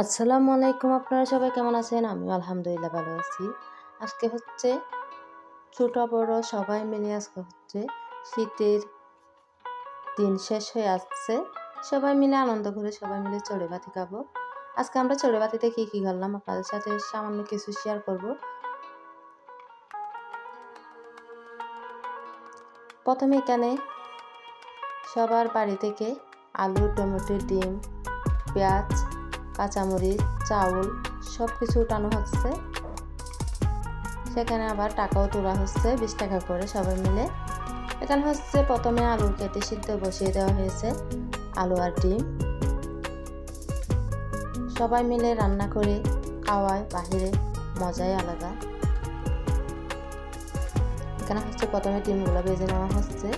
আসসালামু আলাইকুম আপনারা সবাই কেমন আছেন? আমি আলহামদুলিল্লাহ ভালো আছি। আজকে হচ্ছে ছোট বড় সবাই মিলে আজকে হচ্ছে শীতের দিন শেষ হয়ে আসছে। সবাই মিলে আনন্দ করে সবাই মিলে চড়ে বাতি খাব। আজকে আমরা চড়ে বাতিতে কী কী করলাম আপনাদের সাথে সামান্য কিছু শেয়ার করব। প্রথমে এখানে সবার বাড়ি থেকে আলু, টমেটো, ডিম, পেঁয়াজ কাঁচামরিচ, চাউল সব কিছু উঠানো হচ্ছে। সেখানে আবার টাকাও তোলা হচ্ছে, বিশ টাকা করে সবাই মিলে। এখানে হচ্ছে প্রথমে আলু কেটে সিদ্ধ বসিয়ে দেওয়া হয়েছে, আলু আর ডিম। সবাই মিলে রান্না করে খাওয়ায়, বাহিরে মজাই আলাদা। এখানে হচ্ছে প্রথমে ডিমগুলো বেজে নেওয়া হচ্ছে।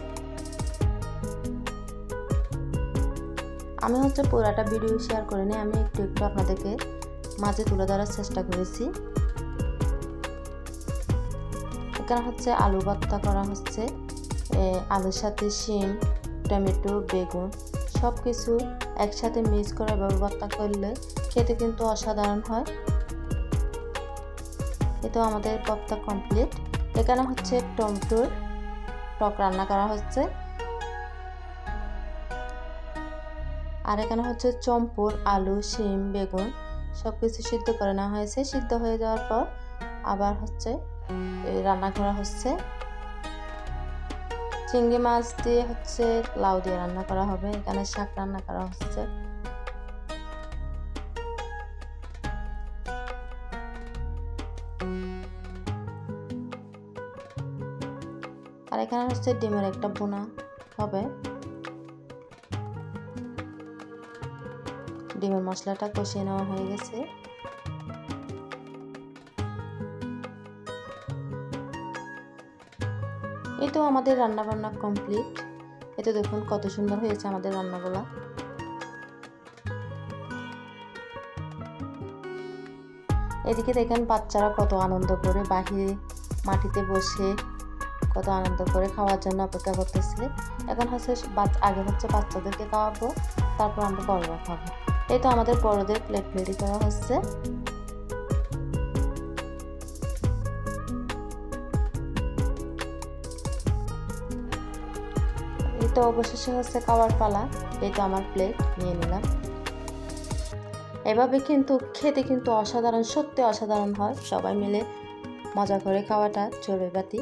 আমি হচ্ছে পুরাটা ভিডিও শেয়ার করে নিই আমি একটু একটু আপনাদেরকে মাঝে তুলে ধরার চেষ্টা করেছি। এখানে হচ্ছে আলু ভর্তা করা হচ্ছে আলুর সাথে শিম, টমেটো, বেগুন সব কিছু একসাথে মিক্স করে ভর্তা করলে খেতে কিন্তু অসাধারণ হয়। এতো আমাদের ভর্তা কমপ্লিট এখানে হচ্ছে টমেটোর টক রান্না করা হচ্ছে। আর এখানে হচ্ছে চম্পুর, আলু, শিম, বেগুন সব কিছু সিদ্ধ করে নেওয়া হয়েছে। সিদ্ধ হয়ে যাওয়ার পর আবার হচ্ছে রান্না করা হচ্ছে চিংড়ি মাছ দিয়ে হচ্ছে লাউ দিয়ে রান্না করা হবে। এখানে শাক রান্না করা হচ্ছে। আর এখানে হচ্ছে ডিমের একটা বোনা হবে। ডিমের মশলাটা কষিয়ে নেওয়া হয়ে গেছে। এই তো আমাদের রান্না বান্না কমপ্লিট এতে দেখুন কত সুন্দর হয়েছে আমাদের রান্নাগুলা। এদিকে দেখেন বাচ্চারা কত আনন্দ করে বাহিরে মাটিতে বসে কত আনন্দ করে খাওয়ার জন্য অপেক্ষা করতেছে। এখন হচ্ছে আগে হচ্ছে বাচ্চাদেরকে খাওয়াবো, তারপর আমরা বড়রা খাব। এই তো আমাদের বড়দের প্লেট রেডি করা হচ্ছে। এই তো অবশেষে হচ্ছে খাওয়ার পালা। এই তো আমার প্লেট নিয়ে নিলাম। এভাবে কিন্তু খেতে কিন্তু অসাধারণ, সত্যি অসাধারণ হয়। সবাই মিলে মজা করে খাওয়াটা চড়বে বাতি।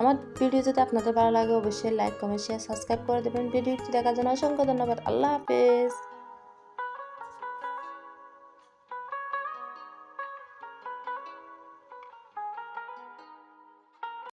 আমার ভিডিও যদি আপনাদের ভালো লাগে, অবশ্যই লাইক কমেন্ট শেয়ার সাবস্ক্রাইব করে দেবেন। ভিডিওটি দেখার জন্য অসংখ্য ধন্যবাদ। আল্লাহ হাফেজ।